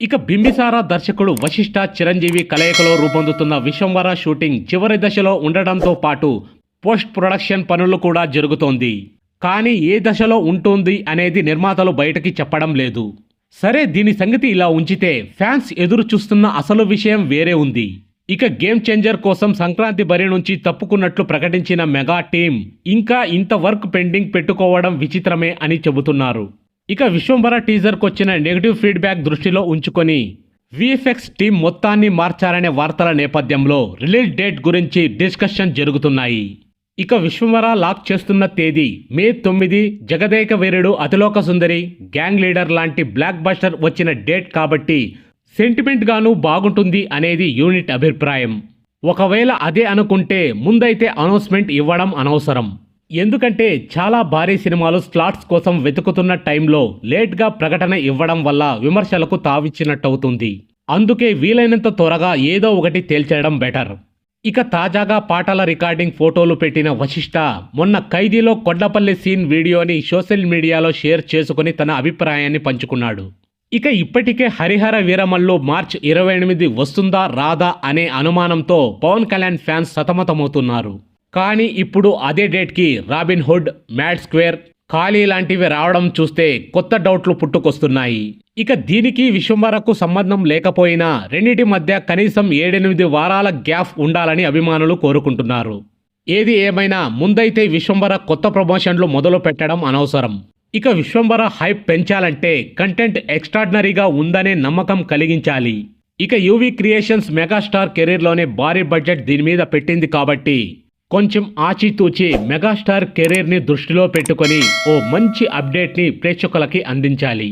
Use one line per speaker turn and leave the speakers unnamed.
ఇక బింబిసార దర్శకుడు వశిష్ఠ చిరంజీవి కలయికలో రూపొందుతున్న విశ్వంవర షూటింగ్ చివరి దశలో ఉండడంతో పాటు పోస్ట్ ప్రొడక్షన్ పనులు కూడా జరుగుతోంది. కానీ ఏ దశలో ఉంటుంది అనేది నిర్మాతలు బయటకి చెప్పడం లేదు. సరే దీని సంగతి ఇలా ఉంచితే ఫ్యాన్స్ ఎదురు చూస్తున్న అసలు విషయం వేరే ఉంది. ఇక గేమ్ చేంజర్ కోసం సంక్రాంతి బరి నుంచి తప్పుకున్నట్లు ప్రకటించిన మెగా టీం ఇంకా ఇంత వర్క్ పెండింగ్ పెట్టుకోవడం విచిత్రమే అని చెబుతున్నారు. ఇక విశ్వంబర టీజర్కి వచ్చిన నెగిటివ్ ఫీడ్బ్యాక్ దృష్టిలో ఉంచుకొని విఎఫ్ఎక్స్ టీం మొత్తాన్ని మార్చారనే వార్తల నేపథ్యంలో రిలీజ్ డేట్ గురించి డిస్కషన్ జరుగుతున్నాయి. ఇక విశ్వంవర లాక్ చేస్తున్న తేదీ మే తొమ్మిది జగదేక వీరుడు అతిలోక సుందరి గ్యాంగ్ లీడర్ లాంటి బ్లాక్ బస్టర్ వచ్చిన డేట్ కాబట్టి సెంటిమెంట్గాను బాగుంటుంది అనేది యూనిట్ అభిప్రాయం. ఒకవేళ అదే అనుకుంటే ముందైతే అనౌన్స్మెంట్ ఇవ్వడం అనవసరం. ఎందుకంటే చాలా భారీ సినిమాలు స్లాట్స్ కోసం వెతుకుతున్న టైంలో లేట్గా ప్రకటన ఇవ్వడం వల్ల విమర్శలకు తావిచ్చినట్టవుతుంది. అందుకే వీలైనంత త్వరగా ఏదో ఒకటి తేల్చేయడం బెటర్. ఇక తాజాగా పాటల రికార్డింగ్ ఫోటోలు పెట్టిన వశిష్ఠ మొన్న ఖైదీలో కొండపల్లి సీన్ వీడియోని సోషల్ మీడియాలో షేర్ చేసుకుని తన అభిప్రాయాన్ని పంచుకున్నాడు. ఇక ఇప్పటికే హరిహర వీరమల్లు మార్చ్ ఇరవై ఎనిమిది వస్తుందా రాదా అనే అనుమానంతో పవన్ కళ్యాణ్ ఫ్యాన్స్ సతమతమవుతున్నారు. కానీ ఇప్పుడు అదే డేట్కి రాబిన్ హుడ్ మ్యాడ్ స్క్వేర్ ఖాళీ లాంటివి రావడం చూస్తే కొత్త డౌట్లు పుట్టుకొస్తున్నాయి. ఇక దీనికి విశ్వంబరకు సంబంధం లేకపోయినా రెండిటి మధ్య కనీసం ఏడెనిమిది వారాల గ్యాప్ ఉండాలని అభిమానులు కోరుకుంటున్నారు. ఏది ఏమైనా ముందైతే విశ్వంబర కొత్త ప్రమోషన్లు మొదలు పెట్టడం అనవసరం. ఇక విశ్వంబర హైప్ పెంచాలంటే కంటెంట్ ఎక్స్ట్రాడినరీగా ఉందనే నమ్మకం కలిగించాలి. ఇక యూవీ క్రియేషన్స్ మెగాస్టార్ కెరీర్లోనే భారీ బడ్జెట్ దీని మీద పెట్టింది కాబట్టి కొంచెం ఆచితూచి మెగాస్టార్ కెరీర్ని దృష్టిలో పెట్టుకొని ఓ మంచి అప్డేట్ని ప్రేక్షకులకి అందించాలి.